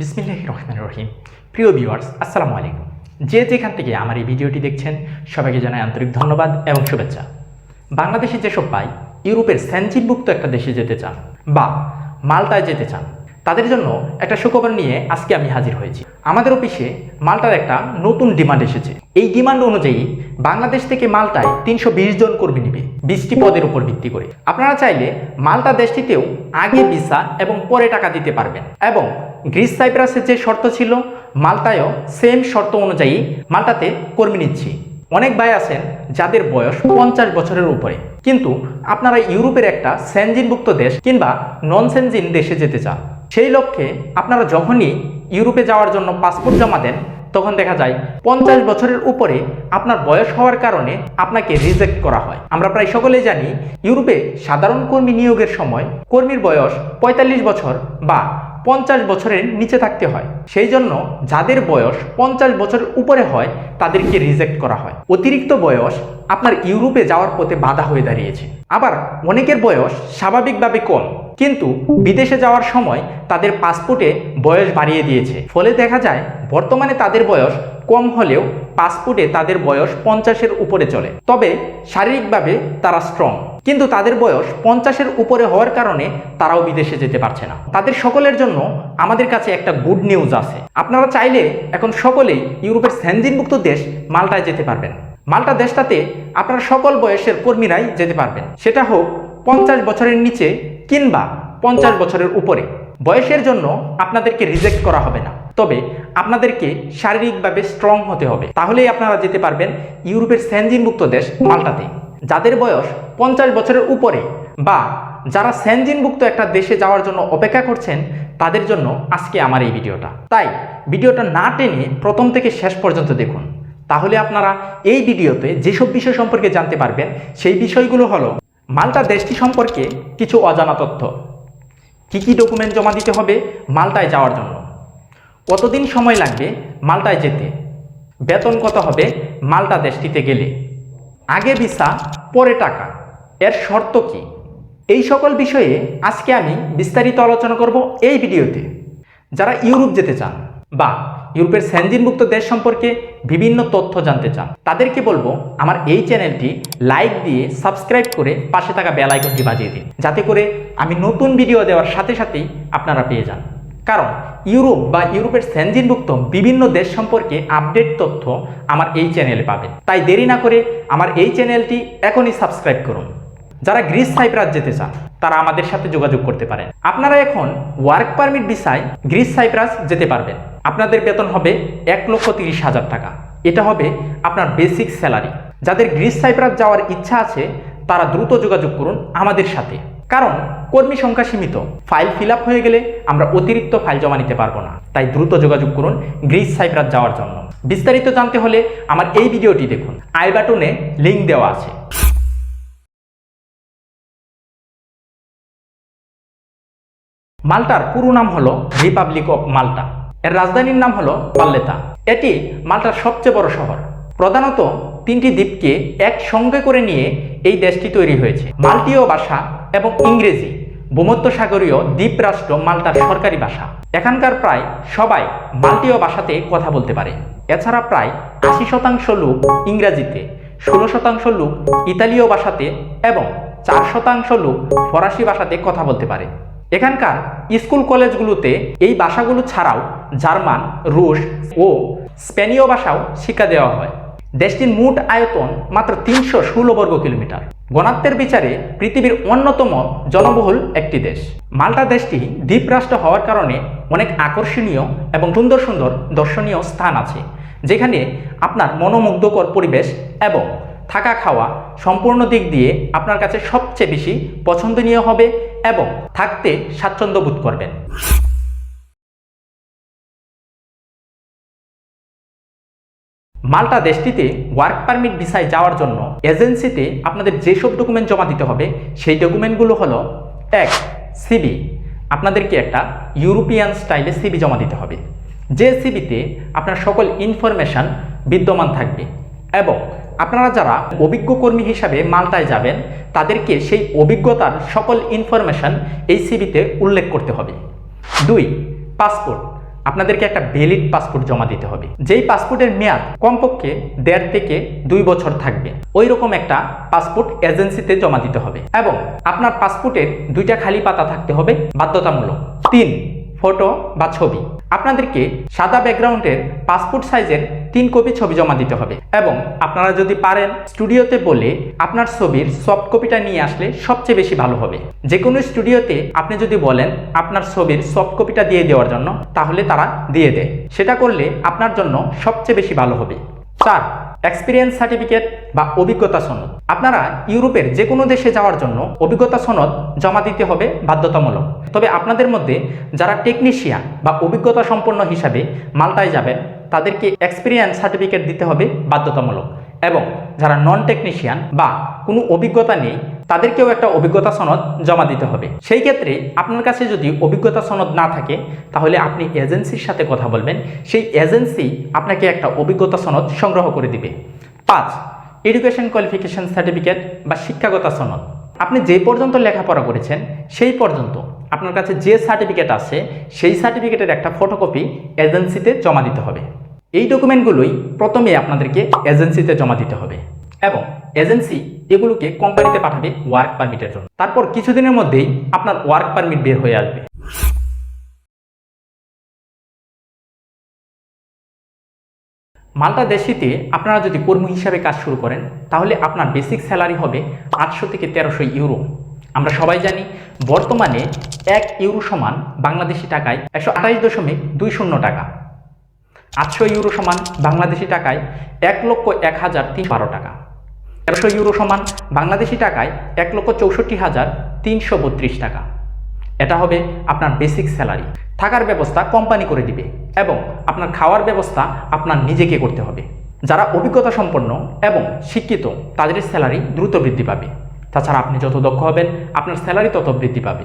বিসমিল্লাহ রহমান রহিম। প্রিয় ভিউয়ার্স, আসসালামু আলাইকুম। যে যেখান থেকে আমার এই ভিডিওটি দেখছেন, সবাইকে জানাই আন্তরিক ধন্যবাদ এবং শুভেচ্ছা। বাংলাদেশে যেসব পাই ইউরোপের স্যানচিনভুক্ত একটা দেশে যেতে চান বা মাল্টায় যেতে চান, তাদের জন্য একটা সুখবর নিয়ে আজকে আমি হাজির হয়েছি। আমাদের অফিসে মাল্টার একটা নতুন ডিমান্ড এসেছে। এই ডিমান্ড অনুযায়ী বাংলাদেশ থেকে মাল্টায় তিনশো জন কর্মী নিবে, বিশটি পদের উপর ভিত্তি করে। আপনারা চাইলে মাল্টা দেশটিতেও আগে ভিসা এবং পরে টাকা দিতে পারবেন এবং গ্রিস সাইপ্রাসের যে শর্ত ছিল, মাল্টায়ও সেম শর্ত অনুযায়ী মাল্টাতে কর্মী নিচ্ছি। অনেক ভাই আছেন যাদের বয়স পঞ্চাশ বছরের উপরে। কিন্তু আপনারা ইউরোপের একটা সেনজিনভুক্ত দেশ কিংবা নন সেনজিন দেশে যেতে চান। সেই লক্ষ্যে আপনারা যখনই ইউরোপে যাওয়ার জন্য পাসপোর্ট জমা দেন, তখন দেখা যায় পঞ্চাশ বছরের উপরে আপনার বয়স হওয়ার কারণে আপনাকে রিজেক্ট করা হয়। আমরা প্রায় সকলেই জানি, ইউরোপে সাধারণ কর্মী নিয়োগের সময় কর্মীর বয়স পঁয়তাল্লিশ বছর বা পঞ্চাশ বছরের নিচে থাকতে হয়। সেই জন্য যাদের বয়স পঞ্চাশ বছরের উপরে হয়, তাদেরকে রিজেক্ট করা হয়। অতিরিক্ত বয়স আপনার ইউরোপে যাওয়ার পথে বাধা হয়ে দাঁড়িয়েছে। আবার অনেকের বয়স স্বাভাবিকভাবে কম। কিন্তু বিদেশে যাওয়ার সময় তাদের পাসপোর্টে বয়স বাড়িয়ে দিয়েছে। ফলে দেখা যায়, বর্তমানে তাদের বয়স কম হলেও পাসপোর্টে তাদের বয়স পঞ্চাশের উপরে চলে। তবে শারীরিকভাবে তারা স্ট্রং কিন্তু তাদের বয়স পঞ্চাশের উপরে হওয়ার কারণে তারাও বিদেশে যেতে পারছে না। তাদের সকলের জন্য আমাদের কাছে একটা গুড নিউজ আছে। আপনারা চাইলে এখন সকলেই ইউরোপের স্যানজিনভুক্ত দেশ মাল্টায় যেতে পারবেন। মাল্টা দেশটাতে আপনার সকল বয়সের কর্মীরাই যেতে পারবেন। সেটা হোক পঞ্চাশ বছরের নিচে কিংবা পঞ্চাশ বছরের উপরে। বয়সের জন্য আপনাদেরকে রিজেক্ট করা হবে না। তবে আপনাদেরকে শারীরিকভাবে স্ট্রং হতে হবে। তাহলেই আপনারা যেতে পারবেন ইউরোপের স্যানজিনভুক্ত দেশ মাল্টাতে। যাদের বয়স পঞ্চাশ বছরের উপরে বা যারা স্যানজিনভুক্ত একটা দেশে যাওয়ার জন্য অপেক্ষা করছেন, তাদের জন্য আজকে আমার এই ভিডিওটা। তাই ভিডিওটা না টেনে প্রথম থেকে শেষ পর্যন্ত দেখুন। তাহলে আপনারা এই ভিডিওতে যেসব বিষয় সম্পর্কে জানতে পারবেন, সেই বিষয়গুলো হলো মাল্টা দেশটি সম্পর্কে কিছু অজানা তথ্য। কী কী ডকুমেন্ট জমা দিতে হবে মাল্টায় যাওয়ার জন্য? কতদিন সময় লাগবে মাল্টায় যেতে? বেতন কত হবে মাল্টা দেশটিতে গেলে? আগে ভিসা, পরে টাকা, এর শর্ত কি? এই সকল বিষয়ে আজকে আমি বিস্তারিত আলোচনা করব এই ভিডিওতে। যারা ইউরোপ যেতে চান বা ইউরোপের স্যানজিনভুক্ত দেশ সম্পর্কে বিভিন্ন তথ্য জানতে চান। তাদেরকে বলব, আমার এই চ্যানেলটি লাইক দিয়ে সাবস্ক্রাইব করে পাশে থাকা বেল আইকনটি বাজিয়ে দিন। যাতে করে আমি নতুন ভিডিও দেওয়ার সাথে সাথেই আপনারা পেয়ে যান। কারণ, ইউরোপ বা ইউরোপের স্যানজিনভুক্ত বিভিন্ন দেশ সম্পর্কে আপডেট তথ্য আমার এই চ্যানেলে পাবেন। তাই দেরি না করে আমার এই চ্যানেলটি এখনই সাবস্ক্রাইব করুন। যারা গ্রিস সাইপ্রাস যেতে চান তারা আমাদের সাথে যোগাযোগ করতে পারেন। আপনারা এখন ওয়ার্ক পারমিট ভিসায় গ্রিস সাইপ্রাস যেতে পারবেন। আপনাদের বেতন হবে এক লক্ষ তিরিশ হাজার টাকা। এটা হবে আপনার বেসিক স্যালারি যাদের গ্রিস সাইপ্রাস যাওয়ার ইচ্ছা আছে, তারা দ্রুত যোগাযোগ করুন আমাদের সাথে। কারণ কর্মী সংখ্যা সীমিত। ফাইল ফিল হয়ে গেলে আমরা অতিরিক্ত ফাইল জমা নিতে পারব না। তাই দ্রুত যোগাযোগ করুন গ্রিস সাইপ্রাস যাওয়ার জন্য। বিস্তারিত জানতে হলে আমার এই ভিডিওটি দেখুন। আই বাটনে লিঙ্ক দেওয়া আছে। মাল্টার পুরো নাম হলো রিপাবলিক অফ মাল্টা এর রাজধানীর নাম হলো পাল্লেতা। এটি মাল্টার সবচেয়ে বড় শহর। প্রধানত তিনটি দ্বীপকে একসঙ্গে করে নিয়ে এই দেশটি তৈরি হয়েছে। মাল্টীয় ভাষা এবং ইংরেজি ভূমধ্যসাগরীয় দ্বীপ রাষ্ট্র মাল্টার সরকারি ভাষা। এখানকার প্রায় সবাই মাল্টীয় ভাষাতে কথা বলতে পারে। এছাড়া প্রায় আশি শতাংশ লোক ইংরাজিতে ষোলো শতাংশ লোক ইতালীয় ভাষাতে এবং চার শতাংশ লোক ফরাসি ভাষাতে কথা বলতে পারে। এখানকার স্কুল কলেজগুলোতে এই ভাষাগুলো ছাড়াও জার্মান, রুশ ও স্পেনীয় ভাষাও শিক্ষা দেওয়া হয়। দেশটির মোট আয়তন মাত্র তিনশো ষোলো বর্গ কিলোমিটার। গণাত্মের বিচারে পৃথিবীর অন্যতম জনবহুল একটি দেশ। মাল্টা দেশটি দ্বীপরাষ্ট্র হওয়ার কারণে অনেক আকর্ষণীয় এবং সুন্দর সুন্দর দর্শনীয় স্থান আছে, যেখানে আপনার মনোমুগ্ধকর পরিবেশ এবং থাকা খাওয়া সম্পূর্ণ দিক দিয়ে আপনার কাছে সবচেয়ে বেশি পছন্দনীয় হবে এবং থাকতে স্বাচ্ছন্দ্য বোধ করবেন। মাল্টা দেশটিতে ওয়ার্ক পারমিট ভিসায় যাওয়ার জন্য এজেন্সিতে আপনাদের যেসব ডকুমেন্ট জমা দিতে হবে, সেই ডকুমেন্টগুলো হলো এক সিবি আপনাদেরকে একটা ইউরোপিয়ান স্টাইলে সিবি জমা দিতে হবে। যে সিবিতে আপনার সকল ইনফরমেশান বিদ্যমান থাকবে এবং আপনারা যারা অভিজ্ঞ কর্মী হিসাবে মাল্টায় যাবেন, তাদেরকে সেই অভিজ্ঞতার সকল ইনফরমেশান এই সিবিতে উল্লেখ করতে হবে। দুই পাসপোর্ট আপনাদেরকে একটা ভ্যালিড পাসপোর্ট জমা দিতে হবে। যেই পাসপোর্টের মেয়াদ কমপক্ষে দেড় থেকে দুই বছর থাকবে ওই রকম একটা পাসপোর্ট এজেন্সিতে জমা দিতে হবে এবং আপনার পাসপোর্টের দুইটা খালি পাতা থাকতে হবে বাধ্যতামূলক। তিন ফটো বা ছবি। আপনাদেরকে সাদা ব্যাকগ্রাউন্ডের পাসপোর্ট সাইজের তিন কপি ছবি জমা দিতে হবে এবং আপনারা যদি পারেন স্টুডিওতে বলে আপনার ছবির সফট কপিটা নিয়ে আসলে সবচেয়ে বেশি ভালো হবে। যে কোনো স্টুডিওতে আপনি যদি বলেন আপনার ছবির সফট কপিটা দিয়ে দেওয়ার জন্য, তাহলে তারা দিয়ে দেয়। সেটা করলে আপনার জন্য সবচেয়ে বেশি ভালো হবে। চার এক্সপিরিয়েন্স সার্টিফিকেট বা অভিজ্ঞতা সনদ। আপনারা ইউরোপের যে কোনো দেশে যাওয়ার জন্য অভিজ্ঞতা সনদ জমা দিতে হবে বাধ্যতামূলক। তবে আপনাদের মধ্যে যারা টেকনিশিয়ান বা অভিজ্ঞতা সম্পন্ন হিসাবে মাল্টায় যাবেন, তাদেরকে এক্সপিরিয়েন্স সার্টিফিকেট দিতে হবে বাধ্যতামূলক। এবং যারা নন টেকনিশিয়ান বা কোনো অভিজ্ঞতা নেই, তাদেরকেও একটা অভিজ্ঞতা সনদ জমা দিতে হবে। সেই ক্ষেত্রে আপনার কাছে যদি অভিজ্ঞতা সনদ না থাকে, তাহলে আপনি এজেন্সির সাথে কথা বলবেন। সেই এজেন্সি আপনাকে একটা অভিজ্ঞতা সনদ সংগ্রহ করে দিবে। পাঁচ এডুকেশন কোয়ালিফিকেশন সার্টিফিকেট বা শিক্ষাগত সনদ। আপনি যে পর্যন্ত লেখাপড়া করেছেন, সেই পর্যন্ত আপনার কাছে যে সার্টিফিকেট আছে, সেই সার্টিফিকেটের একটা ফটোকপি এজেন্সিতে জমা দিতে হবে। এই ডকুমেন্টগুলোই প্রথমে আপনাদেরকে এজেন্সিতে জমা দিতে হবে এবং এজেন্সি এগুলোকে কোম্পানিতে পাঠাবে ওয়ার্ক পারমিটের জন্য। তারপর কিছুদিনের মধ্যেই আপনার ওয়ার্ক পারমিট বের হয়ে আসবে। মাল্টা দেশিতে আপনারা যদি কর্মী হিসাবে কাজ শুরু করেন, তাহলে আপনার বেসিক স্যালারি হবে আটশো থেকে তেরোশো ইউরো। আমরা সবাই জানি, বর্তমানে এক ইউরো সমান বাংলাদেশি টাকায় একশো আঠাশ দশমিক দুই শূন্য টাকা। আটশো ইউরো সমান বাংলাদেশি টাকায় এক লক্ষ এক হাজার তিন বারো টাকা। তেরোশো ইউরো সমান বাংলাদেশি টাকায় এক লক্ষ চৌষট্টি হাজার তিনশো বত্রিশ টাকা। এটা হবে আপনার বেসিক স্যালারি থাকার ব্যবস্থা কোম্পানি করে দিবে এবং আপনার খাওয়ার ব্যবস্থা আপনার নিজেকে করতে হবে। যারা অভিজ্ঞতা সম্পন্ন এবং শিক্ষিত, তাদের স্যালারি দ্রুত বৃদ্ধি পাবে। তাছাড়া আপনি যত দক্ষ হবেন, আপনার স্যালারি তত বৃদ্ধি পাবে।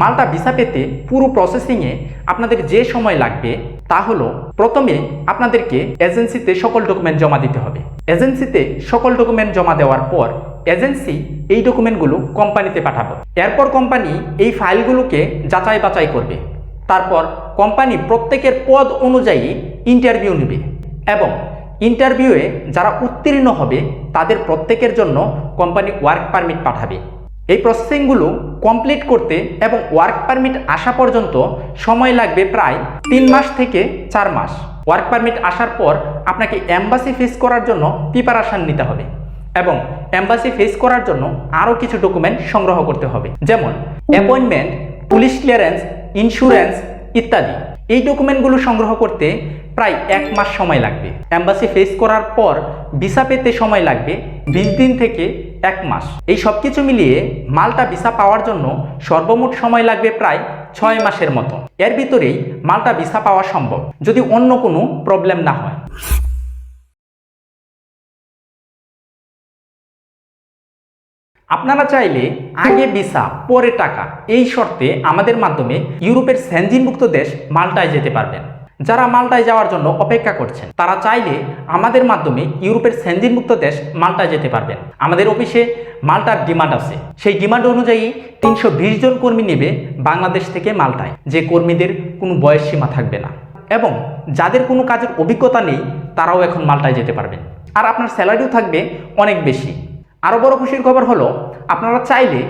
মালটা ভিসা পেতে পুরো প্রসেসিংয়ে আপনাদের যে সময় লাগবে তা হলো প্রথমে আপনাদেরকে এজেন্সিতে সকল ডকুমেন্ট জমা দিতে হবে। এজেন্সিতে সকল ডকুমেন্ট জমা দেওয়ার পর এজেন্সি এই ডকুমেন্টগুলো কোম্পানিতে পাঠাবে। এরপর কোম্পানি এই ফাইলগুলোকে যাচাই বাছাই করবে। তারপর কোম্পানি প্রত্যেকের পদ অনুযায়ী ইন্টারভিউ নেবে এবং ইন্টারভিউয়ে যারা উত্তীর্ণ হবে তাদের প্রত্যেকের জন্য কোম্পানি ওয়ার্ক পারমিট পাঠাবে। এই প্রসেসিংগুলো কমপ্লিট করতে এবং ওয়ার্ক পারমিট আসা পর্যন্ত সময় লাগবে প্রায় তিন মাস থেকে চার মাস। ওয়ার্ক পারমিট আসার পর আপনাকে অ্যাম্বাসি ফেস করার জন্য প্রিপারেশান নিতে হবে এবং অ্যাম্বাসি ফেস করার জন্য আরও কিছু ডকুমেন্ট সংগ্রহ করতে হবে। যেমন অ্যাপয়েন্টমেন্ট পুলিশ ক্লিয়ারেন্স ইন্স্যুরেন্স ইত্যাদি। এই ডকুমেন্টগুলো সংগ্রহ করতে প্রায় এক মাস সময় লাগবে। অ্যাম্বাসি ফেস করার পর ভিসা পেতে সময় লাগবে। বিশ দিন থেকে এক মাস। এই সব কিছু মিলিয়ে মালটা ভিসা পাওয়ার জন্য সর্বমোট সময় লাগবে প্রায় ছয় মাসের মতো। এর ভিতরেই মালটা ভিসা পাওয়া সম্ভব, যদি অন্য কোনো প্রবলেম না হয়। আপনারা চাইলে আগে ভিসা, পরে টাকা, এই শর্তে আমাদের মাধ্যমে ইউরোপের সেনজিনভুক্ত দেশ মাল্টায় যেতে পারবেন। যারা মাল্টায় যাওয়ার জন্য অপেক্ষা করছেন, তারা চাইলে আমাদের মাধ্যমে ইউরোপের সেনজিনভুক্ত দেশ মাল্টায় যেতে পারবেন। আমাদের অফিসে মাল্টার ডিমান্ড আছে। সেই ডিমান্ড অনুযায়ী তিনশো বিশ জন কর্মী নেবে বাংলাদেশ থেকে মাল্টায় যে কর্মীদের কোনো বয়স সীমা থাকবে না। এবং যাদের কোনো কাজের অভিজ্ঞতা নেই, তারাও এখন মাল্টায় যেতে পারবেন। আর আপনার স্যালারিও থাকবে অনেক বেশি। আরও বড় খুশির খবর হলো, আপনারা চাইলে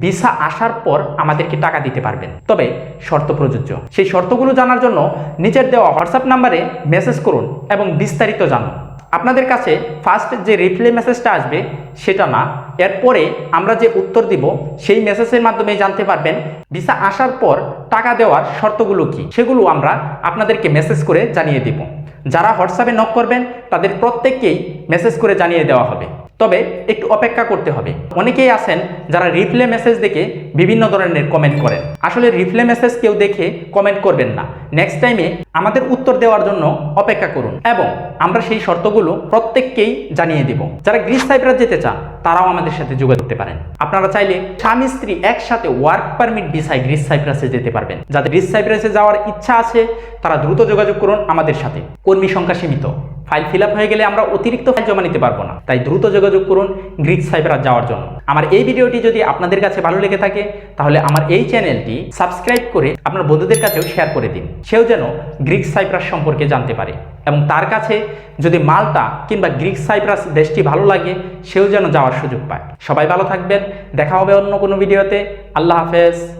ভিসা আসার পর আমাদেরকে টাকা দিতে পারবেন। তবে শর্ত প্রযোজ্য। সেই শর্তগুলো জানার জন্য নিচের দেওয়া হোয়াটসঅ্যাপ নাম্বারে মেসেজ করুন এবং বিস্তারিত জানুন। আপনাদের কাছে ফার্স্ট যে রিপ্লে মেসেজটা আসবে, সেটা না। এরপরে আমরা যে উত্তর দিব, সেই মেসেজের মাধ্যমে জানতে পারবেন ভিসা আসার পর টাকা দেওয়ার শর্তগুলো কি। সেগুলো আমরা আপনাদেরকে মেসেজ করে জানিয়ে দিব। যারা হোয়াটসঅ্যাপে নক করবেন, তাদের প্রত্যেককেই মেসেজ করে জানিয়ে দেওয়া হবে। তবে অপেক্ষা করতে হবে। অনেকেই আছেন যারা রিপ্লে মেসেজ দেখে বিভিন্ন ধরনের কমেন্ট করেন। আসলে রিপ্লে মেসেজ কেউ দেখে কমেন্ট করবেন না। নেক্সট টাইমে আমাদের উত্তর দেওয়ার জন্য অপেক্ষা করুন এবং আমরা সেই শর্তগুলো প্রত্যেককেই জানিয়ে দেব। যারা গ্রিস সাইপ্রাস যেতে চান, তারাও আমাদের সাথে যোগাযোগ করতে পারেন। আপনারা চাইলে স্বামী, স্ত্রী একসাথে ওয়ার্ক পারমিট ভিসায় গ্রিস সাইপ্রাসে যেতে পারবেন। যাদের গ্রিস সাইপ্রাসে যাওয়ার ইচ্ছা আছে, তারা দ্রুত যোগাযোগ করুন আমাদের সাথে। কর্মী সংখ্যা সীমিত। ফাইল ফিল হয়ে গেলে আমরা অতিরিক্ত ফাইল জমা নিতে পারব না। তাই দ্রুত যোগাযোগ করুন গ্রিক সাইপ্রাস যাওয়ার জন্য। আমার এই ভিডিওটি যদি আপনাদের কাছে ভালো লেগে থাকে, তাহলে আমার এই চ্যানেলটি সাবস্ক্রাইব করে আপনার বন্ধুদের কাছেও শেয়ার করে দিন। সেও যেন গ্রিক সাইপ্রাস সম্পর্কে জানতে পারে। এবং তার কাছে যদি মালটা কিংবা গ্রিক সাইপ্রাস দেশটি ভালো লাগে, সেও যেন যাওয়ার সুযোগ পায়। সবাই ভালো থাকবেন। দেখা হবে অন্য কোনো ভিডিওতে। আল্লাহ হাফেজ।